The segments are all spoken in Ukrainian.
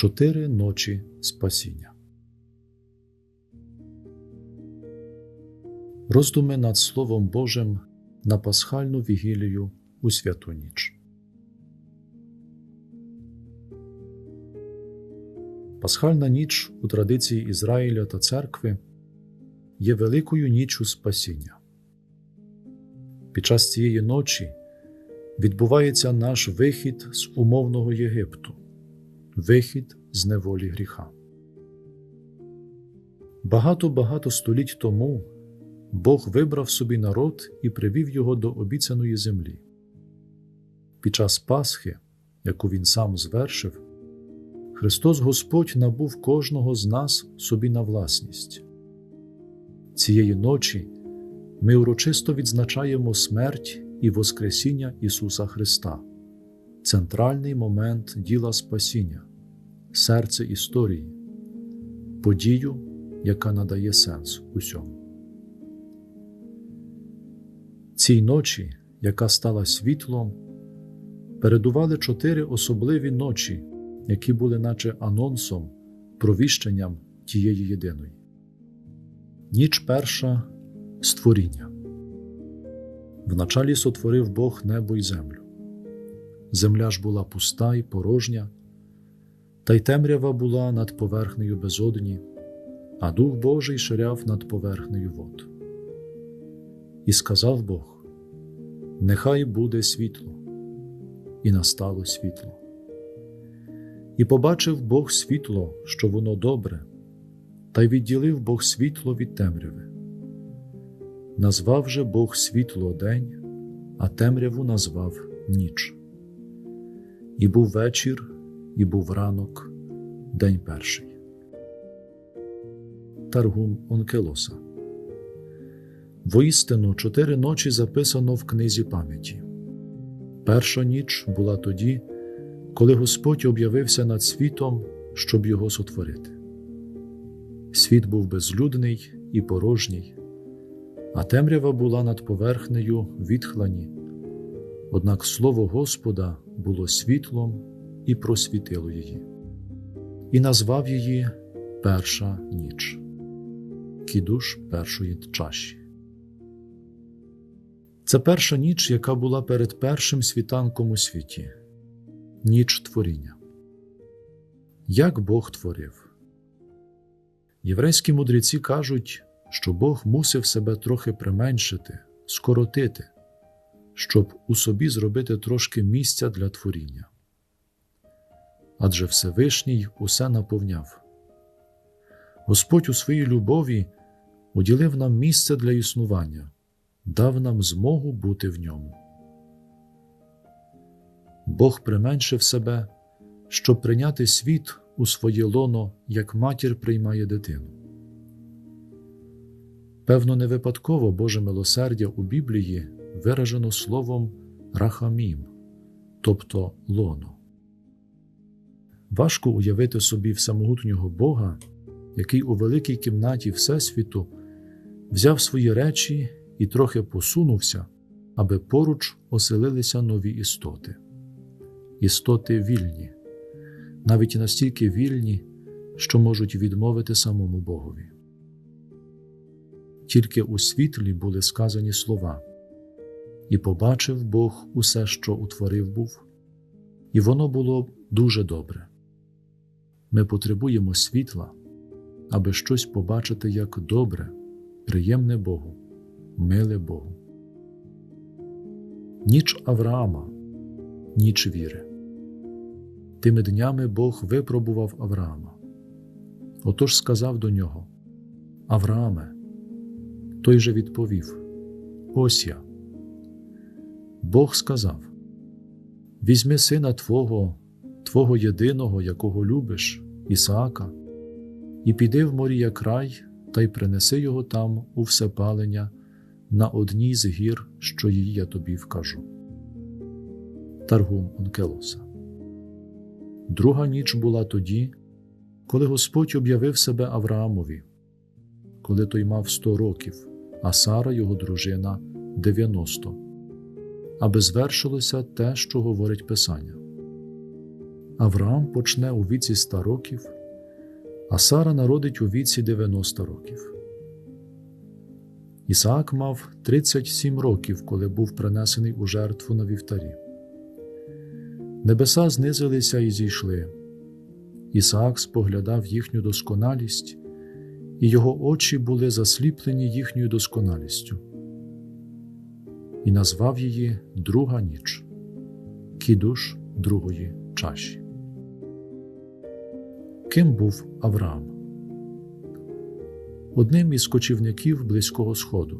Чотири ночі спасіння. Роздуми над Словом Божим на пасхальну вігілію у святу ніч. Пасхальна ніч у традиції Ізраїля та церкви є великою ніччю спасіння. Під час цієї ночі відбувається наш вихід з умовного Єгипту, вихід з неволі гріха. Багато-багато століть тому Бог вибрав собі народ і привів його до обіцяної землі. Під час Пасхи, яку Він сам звершив, Христос Господь набув кожного з нас собі на власність. Цієї ночі ми урочисто відзначаємо смерть і Воскресіння Ісуса Христа, центральний момент діла Спасіння, серце історії, подію, яка надає сенс усьому. Цій ночі, яка стала світлом, передували чотири особливі ночі, які були наче анонсом, провіщенням тієї єдиної. Ніч перша створіння. Вначалі сотворив Бог небо й землю. Земля ж була пуста й порожня, та й темрява була над поверхнею безодні, а Дух Божий ширяв над поверхнею вод. І сказав Бог: Нехай буде світло, і настало світло. І побачив Бог світло, що воно добре, та й відділив Бог світло від темряви. Назвав же Бог світло день, а темряву назвав ніч. І був вечір, і був ранок, день перший. Таргум Онкелоса Воістину чотири ночі записано в книзі пам'яті. Перша ніч була тоді, коли Господь об'явився над світом, щоб його сотворити. Світ був безлюдний і порожній, а темрява була над поверхнею відхлані. Однак слово Господа було світлом і просвітило її, і назвав її Перша ніч, кідуш першої чаші. Це перша ніч, яка була перед першим світанком у світі, ніч творіння. Як Бог творив? Єврейські мудреці кажуть, що Бог мусив себе трохи применшити, скоротити, щоб у собі зробити трошки місця для творіння. Адже Всевишній усе наповняв. Господь у своїй любові уділив нам місце для існування дав нам змогу бути в ньому. Бог применшив себе, щоб прийняти світ у своє лоно, як матір приймає дитину. Певно, не випадково Боже милосердя у Біблії виражено словом рахамім, тобто лоно. Важко уявити собі всемогутнього Бога, який у великій кімнаті Всесвіту взяв свої речі і трохи посунувся, аби поруч оселилися нові істоти. Істоти вільні, навіть настільки вільні, що можуть відмовити самому Богові. Тільки у світлі були сказані слова, і побачив Бог усе, що утворив був, і воно було дуже добре. Ми потребуємо світла, аби щось побачити як добре, приємне Богу миле Богу. Ніч Авраама, ніч віри. Тими днями Бог випробував Авраама. Отож сказав до нього: Аврааме, той же відповів: Ось я. Бог сказав: Візьми сина Твого, Твого єдиного, якого любиш, Ісаака, і піди в морія край та й принеси його там у всепалення на одній з гір, що її я тобі вкажу. Таргум Онкелоса. Друга ніч була тоді, коли Господь об'явив себе Авраамові, коли той мав сто років, а Сара, його дружина, дев'яносто, аби звершилося те, що говорить Писання. Авраам почне у віці 100 років, а Сара народить у віці 90 років. Ісаак мав 37 років, коли був принесений у жертву на вівтарі. Небеса знизилися і зійшли. Ісаак споглядав їхню досконалість, і його очі були засліплені їхньою досконалістю, і назвав її Друга ніч, кідуш другої чаші. Ким був Авраам? Одним із кочівників Близького Сходу.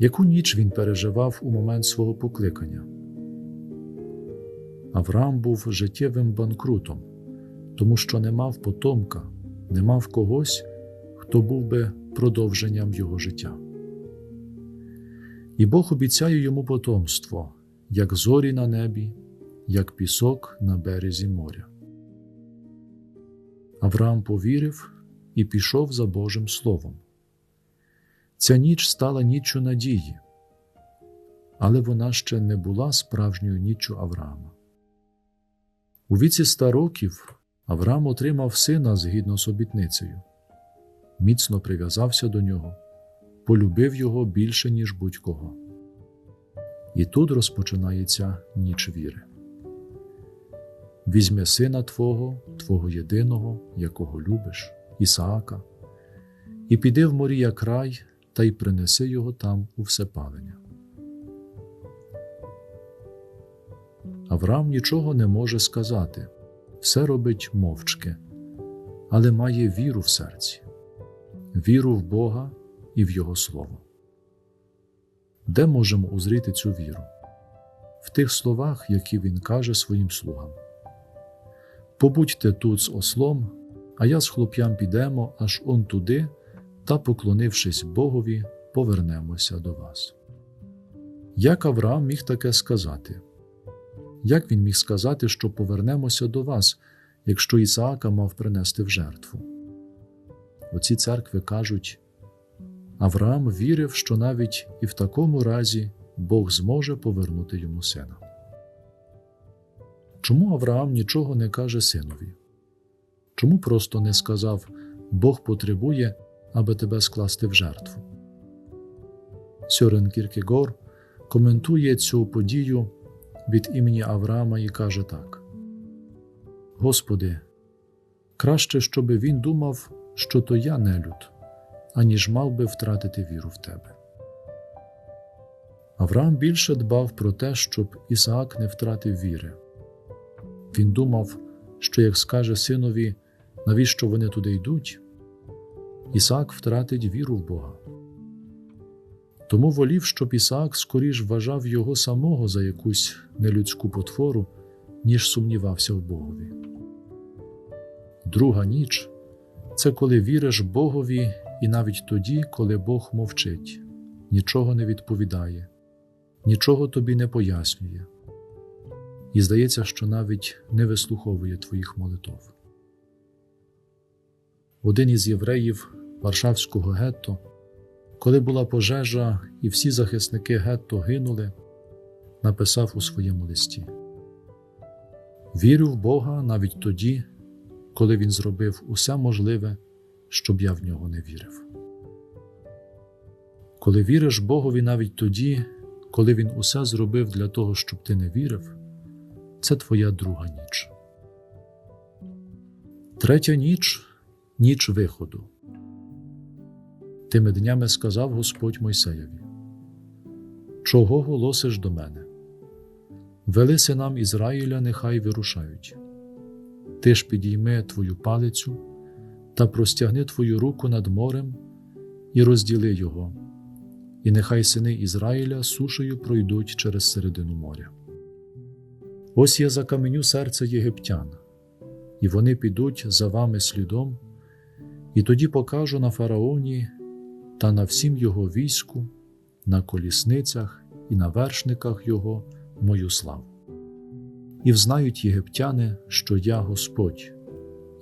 Яку ніч він переживав у момент свого покликання? Авраам був життєвим банкрутом, тому що не мав потомка, не мав когось, хто був би продовженням його життя. І Бог обіцяє йому потомство, як зорі на небі, як пісок на березі моря. Авраам повірив і пішов за Божим Словом. Ця ніч стала ніччю надії, але вона ще не була справжньою ніччю Авраама. У віці ста років Авраам отримав сина згідно з обітницею, міцно прив'язався до нього, полюбив його більше, ніж будь-кого. І тут розпочинається ніч віри. Візьми сина Твого, Твого єдиного, якого любиш, Ісаака, і піди в морія край та й принеси його там у всепалення. Авраам нічого не може сказати, все робить мовчки, але має віру в серці, віру в Бога і в Його Слово. Де можемо узріти цю віру? В тих словах, які він каже своїм слугам. Побудьте тут з ослом, а я з хлоп'ям підемо аж он туди, та, поклонившись Богові, повернемося до вас. Як Авраам міг таке сказати? Як він міг сказати, що повернемося до вас, якщо Ісаака мав принести в жертву? Оці церкви кажуть Авраам вірив, що навіть і в такому разі Бог зможе повернути йому сина. Чому Авраам нічого не каже синові? Чому просто не сказав Бог потребує, аби тебе скласти в жертву? Сьорен Кіркегор коментує цю подію від імені Авраама і каже так: Господи, краще, щоби він думав, що то я нелюд, аніж мав би втратити віру в тебе. Авраам більше дбав про те, щоб Ісаак не втратив віри. Він думав, що як скаже синові, навіщо вони туди йдуть, Ісаак втратить віру в Бога. Тому волів, щоб Ісаак скоріш вважав його самого за якусь нелюдську потвору, ніж сумнівався в Богові. Друга ніч це коли віриш Богові і навіть тоді, коли Бог мовчить, нічого не відповідає, нічого тобі не пояснює, і здається, що навіть не вислуховує твоїх молитов. Один із євреїв Варшавського гетто, коли була пожежа і всі захисники гетто гинули, написав у своєму листі: Вірю в Бога навіть тоді, коли Він зробив усе можливе, щоб я в нього не вірив. Коли віриш Богові навіть тоді, коли Він усе зробив для того, щоб ти не вірив, це твоя друга ніч. Третя ніч ніч виходу. Тими днями сказав Господь Мойсеєві: Чого голосиш до мене? Вели синам Ізраїля, нехай вирушають. Ти ж підійми твою палицю та простягни твою руку над морем і розділи його, і нехай сини Ізраїля сушею пройдуть через середину моря. Ось я закаменю серце єгиптян, і вони підуть за вами слідом, і тоді покажу на фараоні та на всім його війську, на колісницях і на вершниках його мою славу. І взнають єгиптяни, що я Господь,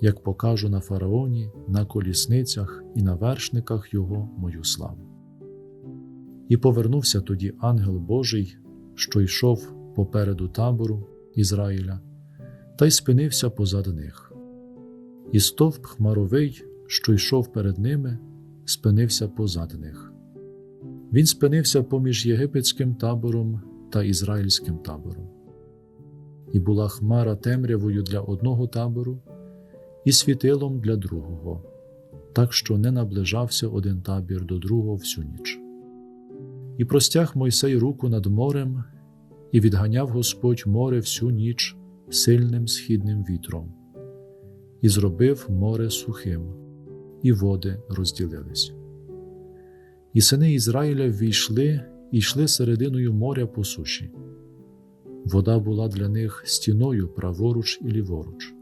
як покажу на фараоні, на колісницях і на вершниках його мою славу. І повернувся тоді ангел Божий, що йшов попереду табору, Ізраїля та й спинився позад них. І стовп хмаровий, що йшов перед ними, спинився позад них. Він спинився поміж єгипетським табором та ізраїльським табором. І була хмара темрявою для одного табору і світилом для другого, так що не наближався один табір до другого всю ніч. І простяг Мойсей руку над морем, і відганяв Господь море всю ніч сильним східним вітром, і зробив море сухим, і води розділились. І сини Ізраїля ввійшли і йшли серединою моря по суші. Вода була для них стіною праворуч і ліворуч.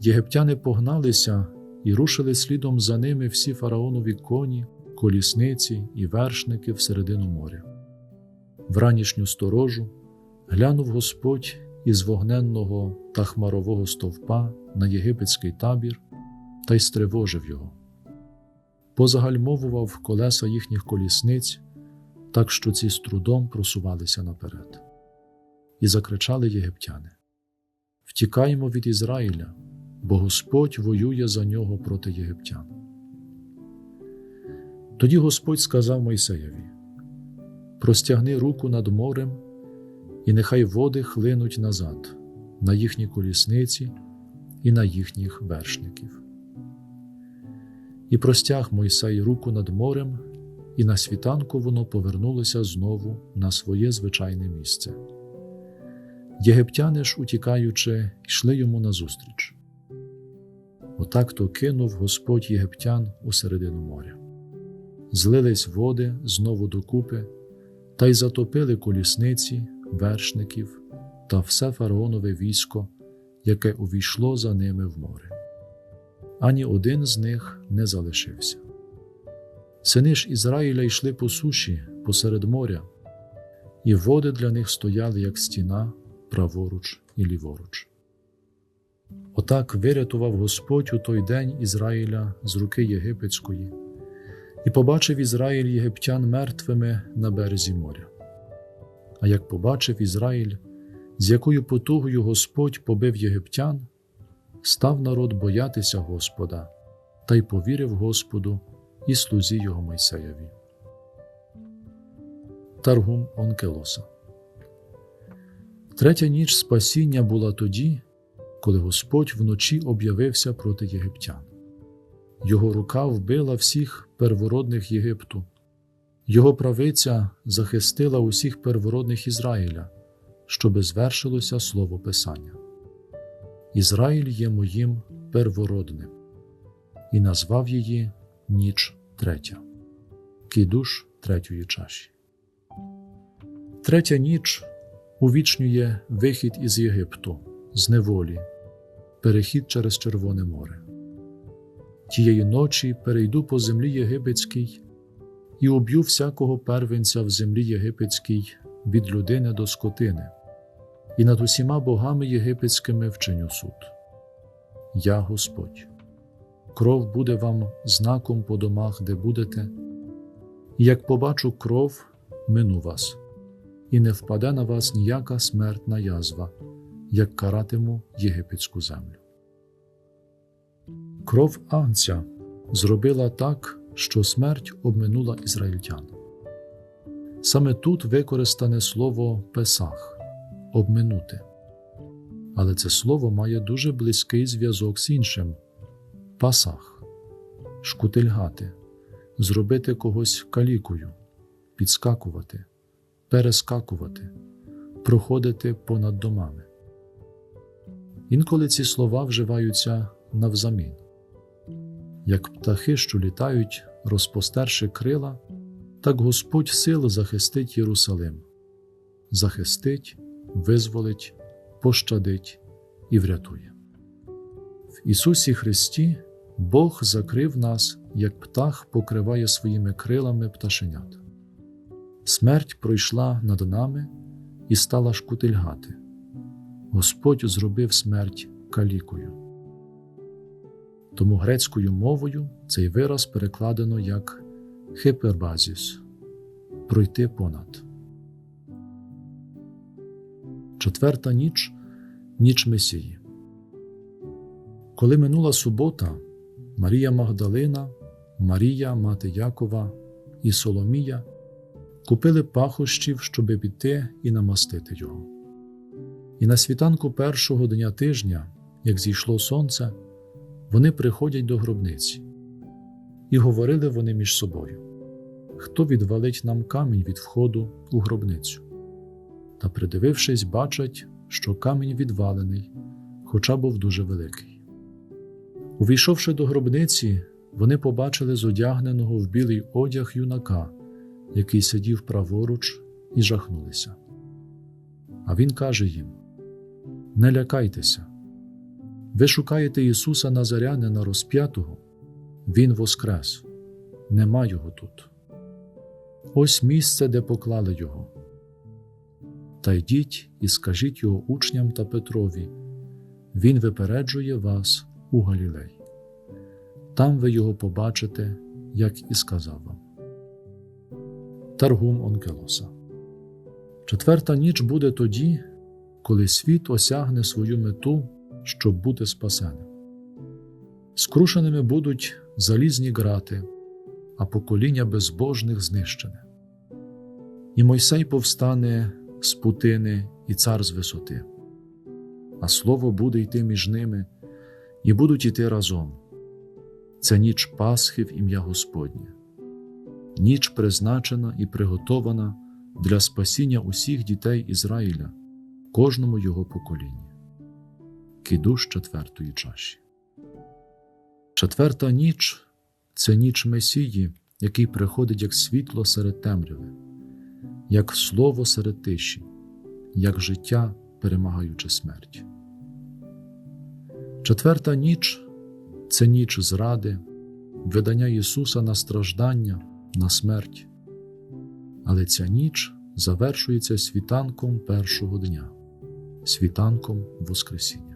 Єгиптяни погналися і рушили слідом за ними всі фараонові коні, колісниці і вершники всередину моря. В ранішню сторожу глянув Господь із вогненного та хмарового стовпа на єгипетський табір та й стривожив його. Позагальмовував колеса їхніх колісниць, так що ці з трудом просувалися наперед. І закричали єгиптяни: Втікаємо від Ізраїля, бо Господь воює за нього проти єгиптян. Тоді Господь сказав Мойсеєві: Простягни руку над морем, і нехай води хлинуть назад, на їхні колісниці і на їхніх вершників. І простяг Мойсей руку над морем, і на світанку воно повернулося знову на своє звичайне місце. Єгиптяни ж, утікаючи, йшли йому назустріч. Отак то кинув Господь єгиптян у середину моря. Злились води знову докупи, та й затопили колісниці, вершників та все фараонове військо, яке увійшло за ними в море. Ані один з них не залишився. Сини ж Ізраїля йшли по суші посеред моря, і води для них стояли, як стіна, праворуч і ліворуч. Отак вирятував Господь у той день Ізраїля з руки єгипетської, і побачив Ізраїль єгиптян мертвими на березі моря. А як побачив Ізраїль, з якою потугою Господь побив єгиптян, став народ боятися Господа та й повірив Господу і слузі його Мойсеєві. Таргум Онкелоса Третя ніч спасіння була тоді, коли Господь вночі об'явився проти єгиптян. Його рука вбила всіх первородних Єгипту, його правиця захистила усіх первородних Ізраїля, щоби звершилося слово Писання. Ізраїль є моїм первородним, і назвав її ніч третя, кидуш третьої чаші. Третя ніч увічнює вихід із Єгипту, з неволі, перехід через Червоне море. Тієї ночі перейду по землі єгипетській і уб'ю всякого первенця в землі єгипетській від людини до скотини, і над усіма богами єгипетськими вчиню суд. Я Господь. Кров буде вам знаком по домах, де будете, і як побачу кров, мину вас, і не впаде на вас ніяка смертна язва, як каратиму єгипетську землю. Кров Агнця зробила так, що смерть обминула ізраїльтян. Саме тут використане слово Песах обминути. Але це слово має дуже близький зв'язок з іншим пасах, шкутильгати, зробити когось калікою, підскакувати, перескакувати, проходити понад домами. Інколи ці слова вживаються навзамін. Як птахи, що літають, розпостерши крила, так Господь сил захистить Єрусалим, захистить, визволить, пощадить і врятує. В Ісусі Христі Бог закрив нас, як птах покриває своїми крилами пташенят. Смерть пройшла над нами і стала шкутильгати. Господь зробив смерть калікою. Тому грецькою мовою цей вираз перекладено як хипербазіс пройти понад. Четверта ніч ніч Месії. Коли минула субота, Марія Магдалина, Марія, мати Якова і Соломія купили пахощів, щоби піти і намастити його. І на світанку першого дня тижня, як зійшло сонце, вони приходять до гробниці, і говорили вони між собою: Хто відвалить нам камінь від входу у гробницю? Та, придивившись, бачать, що камінь відвалений, хоча був дуже великий. Увійшовши до гробниці, вони побачили зодягненого в білий одяг юнака, який сидів праворуч, і жахнулися. А він каже їм: Не лякайтеся, ви шукаєте Ісуса Назарянина розп'ятого, Він воскрес, нема його тут. Ось місце, де поклали його. Та йдіть і скажіть його учням та Петрові, Він випереджує вас у Галілей. Там ви його побачите, як і сказав вам. Таргум Онкелоса. Четверта ніч буде тоді, коли світ осягне свою мету, щоб бути спасеним. Скрушеними будуть залізні грати, а покоління безбожних знищене. І Мойсей повстане з путини і цар з висоти, а слово буде йти між ними, і будуть іти разом. Це ніч Пасхи в ім'я Господнє, ніч призначена і приготована для спасіння усіх дітей Ізраїля, кожному його поколінні. Кидуш четвертої чаші. Четверта ніч це ніч Месії, який приходить як світло серед темряви, як слово серед тиші, як життя, перемагаючи смерть. Четверта ніч це ніч зради, видання Ісуса на страждання, на смерть. Але ця ніч завершується світанком першого дня, світанком Воскресіння.